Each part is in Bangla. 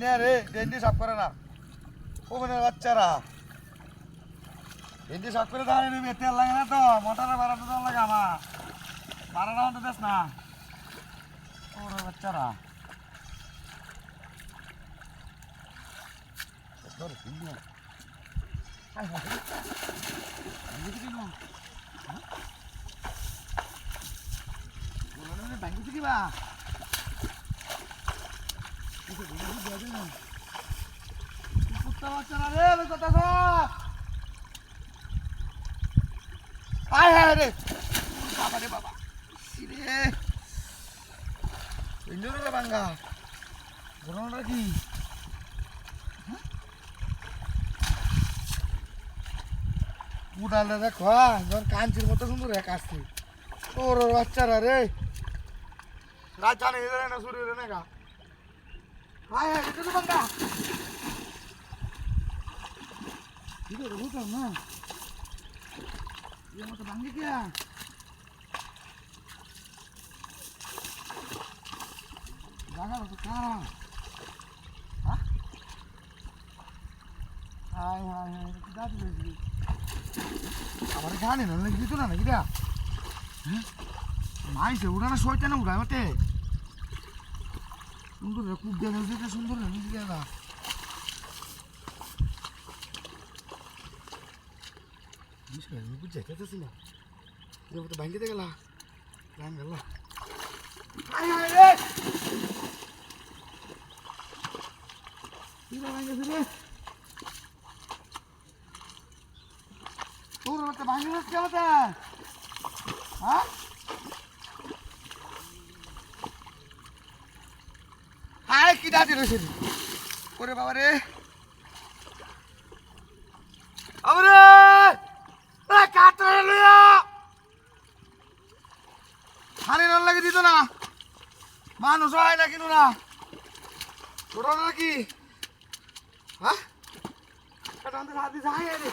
নে রে ডেন্ডি সাফ করে না ওখানে বাচ্চারা ডেন্ডি সাফ করে দাঁড়িয়ে নিবি তেল লাগে না তো মোটরে বাড়াতে দাম লাগে আমার বাড়ানো হতে দেস না ওরে বাচ্চারা ধর, হিন্দি না। হায় হায়। রে, সব। হায় রে। বাবা রে বাবা। রে। ইন্দ্রের রে ভাঙ্গা। ঘটনাটা কি? উড়ালে দেখো যখন কাঞ্চির মতো সুন্দর এক আসছে ওর বাচ্চারা রে গাছ জানে না শুরু না গা হায় হায় বাঙ্গা ঠিক আছে বুঝলাম না ইয়ে মতো ভাঙ্গি কে জাগা তো খা হ্যাঁ হায় হায় হায় এটা কি দাঁড়িয়ে রয়েছে আমার জানি না দিত না নাকি রা মাইছে উড়ানো শয়তানে উড়ায় মতে সুন্দর রে খুব দেওয়া হয়েছে সুন্দর রে নিজে দেওয়া বুঝতে চাইতেছি না। এটা মতো ভাঙ্গিতে গেলা। ভাঙ গেল। আয় আয় রে! কি রে ভাঙ্গেছে রে তোর মতো ভাঙি যাচ্ছে কি ডাকি রয়েছে ওরে বাবা রে আবরে! এ কাটরে লইয়া হানি নন লাগে না। মানুষ হয় না কিনু না। ছোট নাকি? হ্যাঁ আমাদের হাত যায় রে।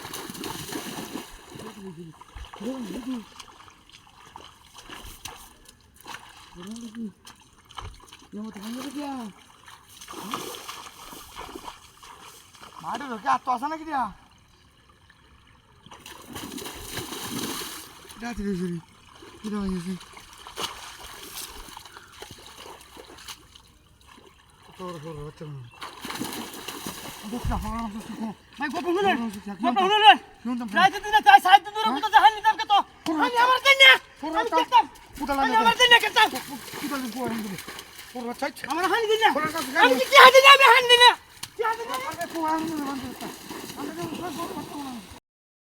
মাঠে ঢোকে আর আসা নাকি দিয়া দূরে কত জাহান নিতাম কত আমি